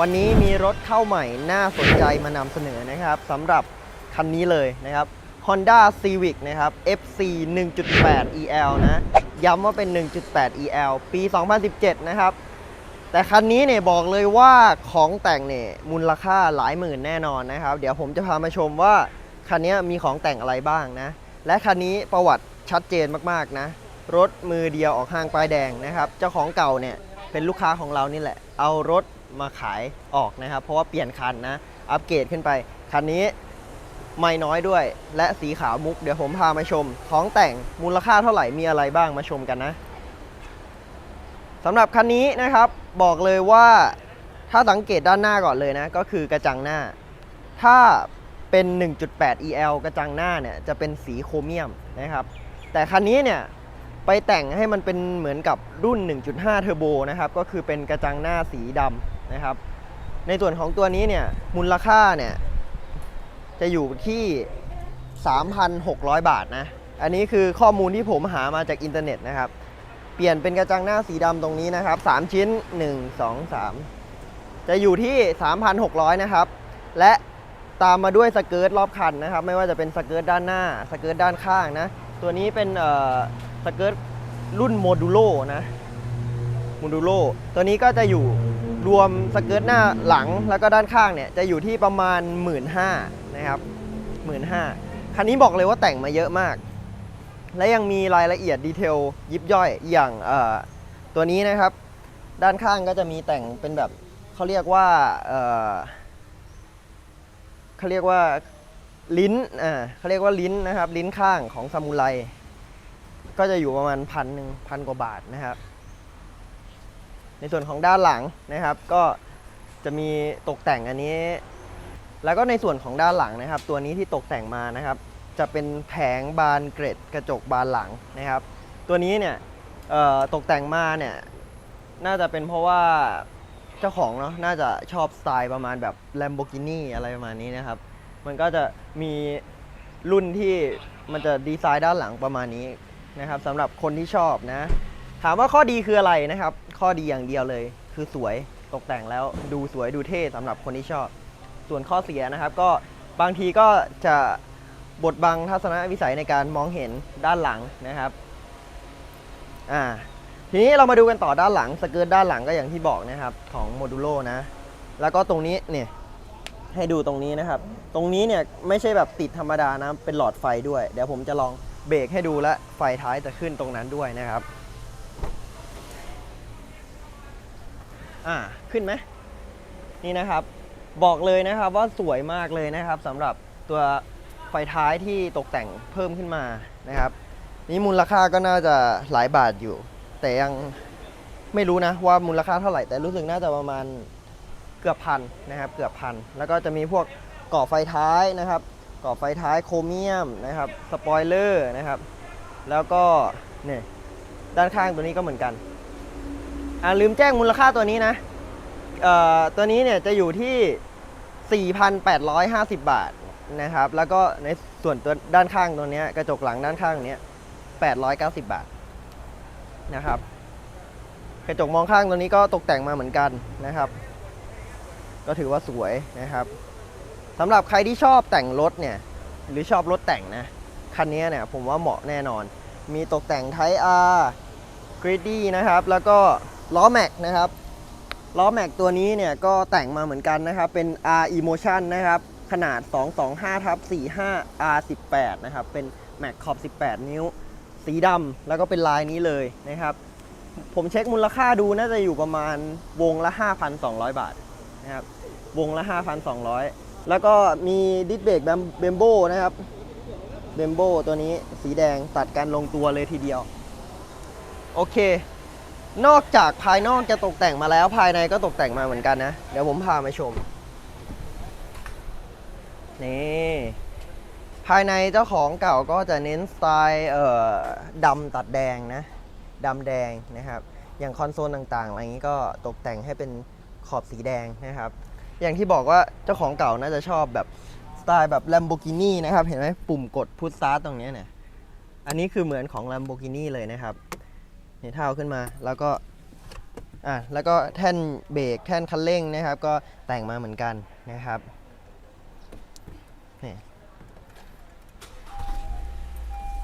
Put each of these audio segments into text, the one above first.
วันนี้มีรถเข้าใหม่น่าสนใจมานำเสนอนะครับสำหรับคันนี้เลยนะครับ Honda Civic นะครับ FC 1.8 EL นะ ย้ำว่าเป็น 1.8 EL ปี 2017 นะครับ แต่คันนี้เนี่ยบอกเลยว่าของแต่งเนี่ยมูลค่าหลายหมื่นแน่นอนนะครับ เดี๋ยวผมจะพามาชมว่า คันนี้มีของแต่งอะไรบ้างนะ และคันนี้ประวัติชัดเจนมาก ๆ นะ รถมือเดียวออกห้างป้ายแดงนะครับ เจ้าของเก่าเนี่ยเป็นลูกค้าของเรานี่แหละ เอารถ มาขายออกนะครับ เพราะว่าเปลี่ยนคันนะ อัปเกรดขึ้นไป คันนี้ไม่น้อยด้วย และสีขาวมุก เดี๋ยวผมพามาชม ของแต่งมูลค่าเท่าไหร่มีอะไรบ้างมาชมกันนะสำหรับคันนี้นะครับบอกเลยว่าถ้าสังเกตด้านหน้าก่อนเลยนะ ก็คือกระจังหน้า ถ้าเป็น 1.8 EL กระจังหน้าเนี่ยจะเป็นสีโครเมียมนะครับ แต่คันนี้เนี่ยไปแต่งให้มันเป็นเหมือนกับรุ่น 1.5 เทอร์โบนะครับ ก็คือเป็นกระจังหน้าสีดำ นะครับ ในส่วนของตัวนี้เนี่ยมูลค่าเนี่ยจะอยู่ที่ 3,600 บาทนะ อันนี้คือข้อมูลที่ผมหามาจากอินเทอร์เน็ตนะครับ เปลี่ยนเป็นกระจังหน้าสีดำตรงนี้นะครับ 3 ชิ้น 1 2 3 จะอยู่ที่ 3,600 นะครับ และตามมาด้วยสเกิร์ตรอบคันนะครับ ไม่ว่าจะเป็นสเกิร์ตด้านหน้า สเกิร์ตด้านข้างนะ ตัวนี้เป็นเออสเกิร์ตรุ่นโมดูโลนะ โมดูโล ตัวนี้ก็จะอยู่ รวมสเกิร์ตหน้าหลังแล้วก็ด้านข้างเนี่ยจะอยู่ที่ประมาณ 1 5ื่นนะครับ1 5ื่นคันนี้บอกเลยว่าแต่งมาเยอะมาก และยังมีรายละเอียดดีเทลยิบย่อยอย่างตัวนี้นะครับ ด้านข้างก็จะมีแต่งเป็นแบบเขาเรียกว่าเอ่อเขาเรียกว่าลิ้นอ่าเขาเรียกว่าลิ้นนะครับ ลิ้นข้างของซามูไรก็จะอยู่ประมาณพันหนึ่งพันกว่าบาทนะครับ ในส่วนของด้านหลังนะครับ ก็จะมีตกแต่งอันนี้ แล้วก็ในส่วนของด้านหลังนะครับ ตัวนี้ที่ตกแต่งมานะครับ จะเป็นแผงบานเกร็ดกระจกบานหลังนะครับ ตัวนี้เนี่ยตกแต่งมาเนี่ยน่าจะเป็นเพราะว่าเจ้าของเนาะน่าจะชอบสไตล์ประมาณแบบ Lamborghini อะไรประมาณนี้นะครับ มันก็จะมีรุ่นที่มันจะดีไซน์ด้านหลังประมาณนี้นะครับสำหรับคนที่ชอบนะ ถามว่าข้อดีคืออะไรนะครับ ข้อดีอย่างเดียวเลย คือสวยตกแต่งแล้วดูสวยดูเท่สำหรับคนที่ชอบ ส่วนข้อเสียนะครับ ก็บางทีก็จะบดบังทัศนวิสัยในการมองเห็นด้านหลังนะครับอ่าทีนี้เรามาดูกันต่อด้านหลังสเกิร์ตด้านหลังก็อย่างที่บอกนะครับ ของโมดูโลนะ แล้วก็ตรงนี้เนี่ยให้ดูตรงนี้นะครับ ตรงนี้เนี่ยไม่ใช่แบบติดธรรมดานะเป็นหลอดไฟด้วย เดี๋ยวผมจะลองเบรกให้ดูและไฟท้ายจะขึ้นตรงนั้นด้วยนะครับ อ่าขึ้นไหมนี่นะครับ บอกเลยนะครับว่าสวยมากเลยนะครับสำหรับตัวไฟท้ายที่ตกแต่งเพิ่มขึ้นมานะครับ นี่มูลค่าก็น่าจะหลายบาทอยู่ แต่ยังไม่รู้นะว่ามูลค่าเท่าไหร่แต่รู้สึกน่าจะประมาณเกือบพันนะครับ เกือบพันแล้วก็จะมีพวกก่อไฟท้ายนะครับ ก่อไฟท้ายโครเมียมนะครับสปอยเลอร์นะครับ แล้วก็เนี่ยด้านข้างตัวนี้ก็เหมือนกัน อ่าลืมแจ้งมูลค่าตัวนี้นะเอ่อตัวนี้เนี่ยจะอยู่ที่ 4,850 บาทนะครับ แล้วก็ในส่วนตัวด้านข้างตัวนี้กระจกหลังด้านข้างเนี้ย890 บาทนะครับ กระจกมองข้างตัวนี้ก็ตกแต่งมาเหมือนกันนะครับ ก็ถือว่าสวยนะครับสำหรับใครที่ชอบแต่งรถเนี่ย หรือชอบรถแต่งนะ คันนี้เนี่ยผมว่าเหมาะแน่นอน มีตกแต่งไท R กริดดี้นะครับ แล้วก็ ล้อแม็กนะครับล้อแม็กตัวนี้เนี่ยก็แต่งมาเหมือนกันนะครับ เป็น R Emotion นะครับ ขนาด 225ทับ45 R18 นะครับ เป็นแม็กขอบ 18 นิ้ว สีดำแล้วก็เป็นลายนี้เลยนะครับ ผมเช็คมูลค่าดูน่าจะอยู่ประมาณวงละ 5,200 บาทนะครับ วงละ 5,200 แล้วก็มีดิสเบรกแบมโบนะครับเบมโบตัวนี้สีแดงตัดกันลงตัวเลยทีเดียว โอเค นอกจากภายนอกจะตกแต่งมาแล้วภายในก็ตกแต่งมาเหมือนกันนะ เดี๋ยวผมพามาชม นี่ ภายในเจ้าของเก่าก็จะเน้นสไตล์เอ่อดำตัดแดงนะดำแดงนะครับ อย่างคอนโซลต่างๆอะไรงนี้ก็ตกแต่งให้เป็นขอบสีแดงนะครับ อย่างที่บอกว่าเจ้าของเก่าน่าจะชอบแบบสไตล์แบบ Lamborghini นะครับ เห็นไหมปุ่มกดพุทสตาร์ตรงนี้เนี่ย อันนี้คือเหมือนของ Lamborghini เลยนะครับ เท้าขึ้นมา แล้วก็อะแล้วก็แท่นเบรกแท่นคันเร่งนะครับ ก็แต่งมาเหมือนกันนะครับนี่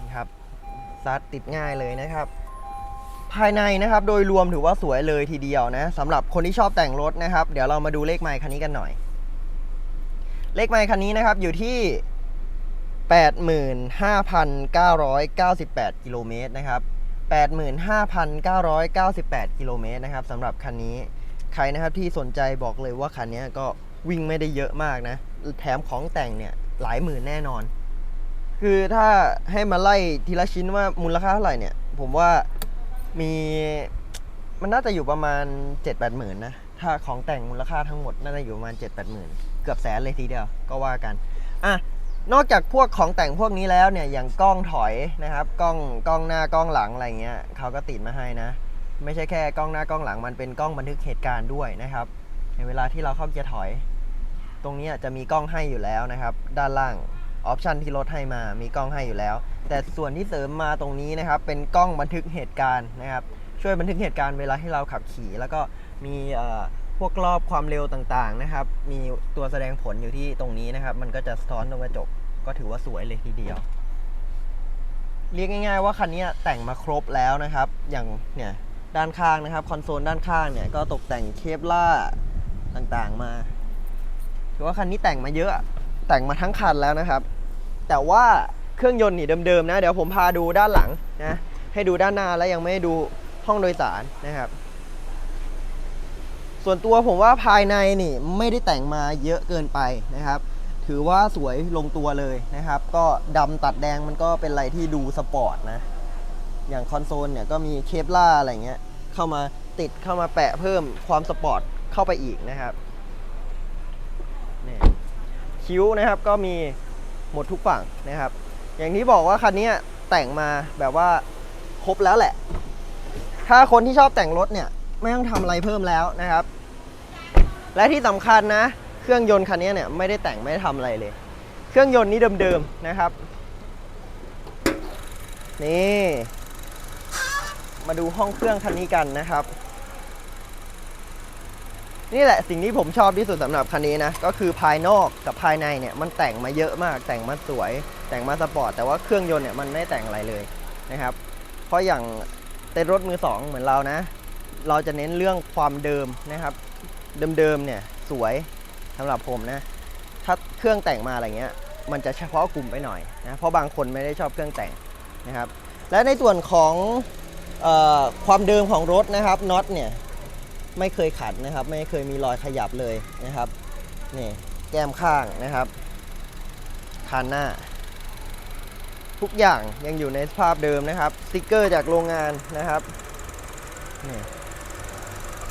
นี่ครับซัดติดง่ายเลยนะครับ ภายในนะครับโดยรวมถือว่าสวยเลยทีเดียวนะสำหรับคนที่ชอบแต่งรถนะครับ เดี๋ยวเรามาดูเลขไมล์คันนี้กันหน่อย เลขไมล์คันนี้นะครับอยู่ที่85,998 กิโลเมตรนะครับ 85,998 กิโลเมตรนะครับสำหรับคันนี้ใครนะครับที่สนใจบอกเลยว่าคันนี้ก็วิ่งไม่ได้เยอะมากนะ แถมของแต่งเนี่ยหลายหมื่นแน่นอน คือถ้าให้มาไล่ทีละชิ้นว่ามูลค่าเท่าไหร่เนี่ย ผมว่ามีมันน่าจะอยู่ประมาณ 7-8หมื่นนะ ถ้าของแต่งมูลค่าทั้งหมดน่าจะอยู่ประมาณ 7-8หมื่น เกือบแสนเลยทีเดียวก็ว่ากัน อะ นอกจากพวกของแต่งพวกนี้แล้วเนี่ยอย่างกล้องถอยนะครับ กล้องกล้องหน้ากล้องหลังอะไรเงี้ยเขาก็ติดมาให้นะ ไม่ใช่แค่กล้องหน้ากล้องหลังมันเป็นกล้องบันทึกเหตุการณ์ด้วยนะครับ ในเวลาที่เราเข้าเกียร์ถอย ตรงนี้จะมีกล้องให้อยู่แล้วนะครับ ด้านล่างออปชันที่รถให้มามีกล้องให้อยู่แล้ว แต่ส่วนที่เสริมมาตรงนี้นะครับ เป็นกล้องบันทึกเหตุการณ์นะครับ ช่วยบันทึกเหตุการณ์เวลาที่เราขับขี่ แล้วก็มี พวกรอบความเร็วต่างๆนะครับ มีตัวแสดงผลอยู่ที่ตรงนี้นะครับ มันก็จะสะท้อนตรงกระจก ก็ถือว่าสวยเลยทีเดียว เรียกง่ายๆว่าคันนี้แต่งมาครบแล้วนะครับ อย่างเนี่ยด้านข้างนะครับคอนโซลด้านข้างเนี่ยก็ตกแต่งเคปล่าต่างๆมาถือว่าคันนี้แต่งมาเยอะแต่งมาทั้งคันแล้วนะครับ แต่ว่าเครื่องยนต์นี่เดิมๆนะ เดี๋ยวผมพาดูด้านหลังนะให้ดูด้านหน้าแล้วยังไม่ดูห้องโดยสารนะครับ ส่วนตัวผมว่าภายในนี่ไม่ได้แต่งมาเยอะเกินไปนะครับ ถือว่าสวยลงตัวเลยนะครับ ก็ดำตัดแดงมันก็เป็นอะไรที่ดูสปอร์ตนะ อย่างคอนโซลเนี่ยก็มีเคปล่าอะไรเงี้ย เข้ามาติดเข้ามาแปะเพิ่มความสปอร์ตเข้าไปอีกนะครับนี่คิ้วนะครับก็มีหมดทุกฝั่งนะครับ อย่างที่บอกว่าคันนี้แต่งมาแบบว่าครบแล้วแหละ ถ้าคนที่ชอบแต่งรถเนี่ย ไม่ต้องทำอะไรเพิ่มแล้วนะครับ และที่สำคัญนะ เครื่องยนต์คันนี้เนี่ยไม่ได้แต่งไม่ได้ทำอะไรเลย เครื่องยนต์นี้เดิมๆนะครับ นี่ มาดูห้องเครื่องคันนี้กันนะครับ นี่แหละสิ่งที่ผมชอบที่สุดสำหรับคันนี้นะ ก็คือภายนอกกับภายในเนี่ยมันแต่งมาเยอะมาก แต่งมาสวย แต่งมาสปอร์ตแต่ว่าเครื่องยนต์เนี่ยมันไม่แต่งอะไรเลยนะครับ เพราะอย่างเต้นรถมือสองเหมือนเรานะ เราจะเน้นเรื่องความเดิมนะครับ เดิมๆเนี่ยสวยสำหรับผมนะ ถ้าเครื่องแต่งมาอะไรเงี้ย มันจะเฉพาะกลุ่มไปหน่อยนะเพราะบางคนไม่ได้ชอบเครื่องแต่งนะครับ และในส่วนของออความเดิมของรถนะครับน็อตเนี่ยไม่เคยขัดนะครับ ไม่เคยมีรอยขยับเลยนะครับนี่แก้มข้างนะครับคานหน้า ทุกอย่างยังอยู่ในสภาพเดิมนะครับสติกเกอร์จากโรงงานนะครับนี่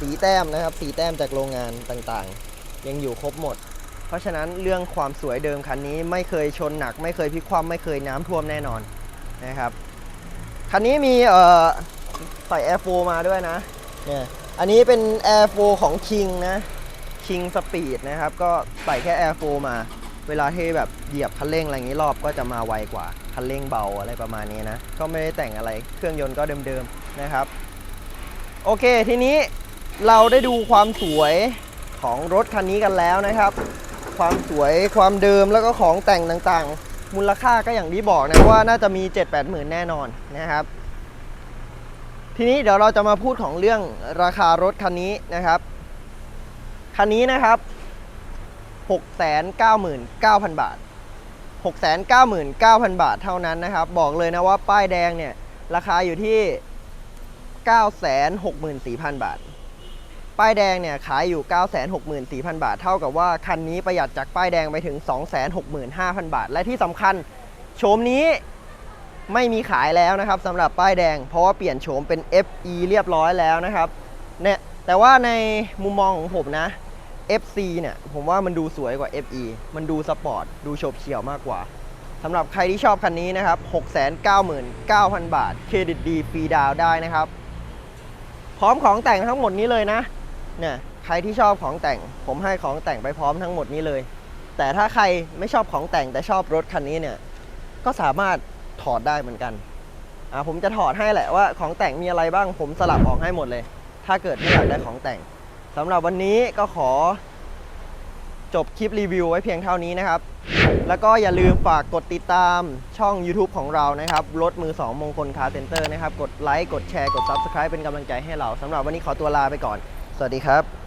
สีแต้มนะครับ สีแต้มจากโรงงานต่างๆ ยังอยู่ครบหมด เพราะฉะนั้นเรื่องความสวยเดิมคันนี้ไม่เคยชนหนัก ไม่เคยพลิกคว่ำไม่เคยน้ำท่วมแน่นอนนะครับคันนี้มีเอ่อใส่ Air 4มาด้วยนะเนี่ยอันนี้เป็น Air 4ของ King นะ King Speed นะครับ ก็ใส่แค่ Air 4มา เวลาที่แบบเหยียบคันเร่งอะไรอย่างนี้รอบก็จะมาไวกว่าคันเร่งเบาอะไรประมาณนี้นะ ก็ไม่ได้แต่งอะไรเครื่องยนต์ก็เดิมๆนะครับ โอเคทีนี้ เราได้ดูความสวยของรถคันนี้กันแล้วนะครับ ความสวยความเดิมแล้วก็ของแต่งต่างๆ มูลค่าก็อย่างที่บอกนะว่าน่าจะมี 7-8หมื่นแน่นอนนะครับ ทีนี้เดี๋ยวเราจะมาพูดของเรื่องราคารถคันนี้นะครับ คันนี้นะครับ 699,000 บาท 699,000 บาทเท่านั้นนะครับ บอกเลยนะว่าป้ายแดงเนี่ยราคาอยู่ที่ 964,000 บาท ป้ายแดงเนี่ยขายอยู่ 964,000 บาท เท่ากับว่าคันนี้ประหยัดจากป้ายแดงไปถึง 265,000 บาท และที่สำคัญโฉมนี้ไม่มีขายแล้วนะครับสำหรับป้ายแดง เพราะว่าเปลี่ยนโฉมเป็น FE เรียบร้อยแล้วนะครับเนี่ยแต่ว่าในมุมมองของผมนะ FC เนี่ยผมว่ามันดูสวยกว่า FE มันดูสปอร์ตดูโฉบเฉี่ยวมากกว่าสำหรับใครที่ชอบคันนี้นะครับ 699,000 บาท เครดิตดีฟรีดาวได้นะครับ พร้อมของแต่งทั้งหมดนี้เลยนะ เนี่ยใครที่ชอบของแต่ง ผมให้ของแต่งไปพร้อมทั้งหมดนี้เลย แต่ถ้าใครไม่ชอบของแต่งแต่ชอบรถคันนี้เนี่ยก็สามารถถอดได้เหมือนกันอ่าผมจะถอดให้แหละว่าของแต่งมีอะไรบ้าง ผมสลับออกให้หมดเลย ถ้าเกิดไม่อยากได้ของแต่งสำหรับวันนี้ก็ขอจบคลิปรีวิวไว้เพียงเท่านี้นะครับ แล้วก็อย่าลืมฝากกดติดตามช่อง YouTube ของเรานะครับ รถมือ 2 มงคลคาร์เซ็นเตอร์นะครับ กดไลค์ กดแชร์ กด Subscribe เป็นกำลังใจให้เรา สำหรับวันนี้ขอตัวลาไปก่อน สวัสดีครับ